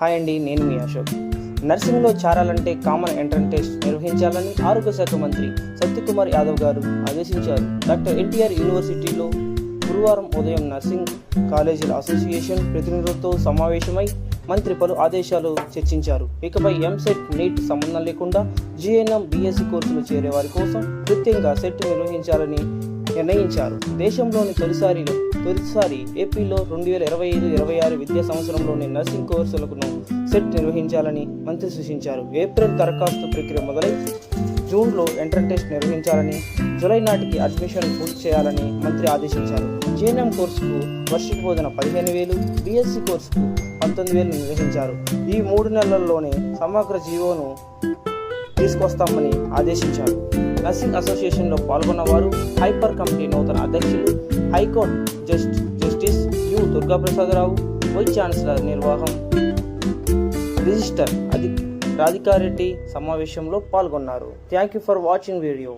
Hi అండి నేను మీ అశోక్. నర్సింగ్లో చేరాలంటే కామన్ ఎంట్రన్స్ టెస్ట్ నిర్వహించాలని ఆరోగ్య శాఖ మంత్రి సత్యకుమార్ యాదవ్ గారు ఆదేశించారు. డాక్టర్ ఎన్టీఆర్ యూనివర్సిటీలో గురువారం ఉదయం నర్సింగ్ కాలేజీల అసోసియేషన్ ప్రతినిధులతో సమావేశమై మంత్రి పలు ఆదేశాలు చర్చించారు. ఇకపై ఎంసెట్ నీట్ సంబంధం లేకుండా జిఎన్ఎం బీఎస్సీ కోర్సులు చేరే వారి కోసం కృత్యంగా సెట్ నిర్వహించాలని నిర్ణయించారు. దేశంలోని తొలిసారి తొలిసారి ఏపీలో రెండు వేల ఇరవై ఐదు ఇరవై ఆరు విద్యా సంవత్సరంలోని నర్సింగ్ కోర్సులకు సెట్ నిర్వహించాలని మంత్రి సూచించారు. ఏప్రిల్ దరఖాస్తు ప్రక్రియ మొదలై జూన్లో ఎంట్రన్స్ టెస్ట్ నిర్వహించాలని జూలై నాటికి అడ్మిషన్ పూర్తి చేయాలని మంత్రి ఆదేశించారు. జేఎన్ఎం కోర్సుకు వార్షిక బోధన పదిహేను వేలు బీఎస్సీ కోర్సుకు పంతొమ్మిది వేలు నిర్వహించారు. ఈ మూడు నెలల్లోనే సమగ్ర జీవోను తీసుకొస్తామని ఆదేశించారు. నర్సింగ్ అసోసియేషన్లో పాల్గొన్న వారు హైపర్ కమిటీ నూతన అధ్యక్షులు high court just justice U Durgaprasadarao vice chancellor నిర్వాహం registrar అధి రాధికారెడ్డి సమావేశంలో పాల్గొన్నారు. Thank you for watching video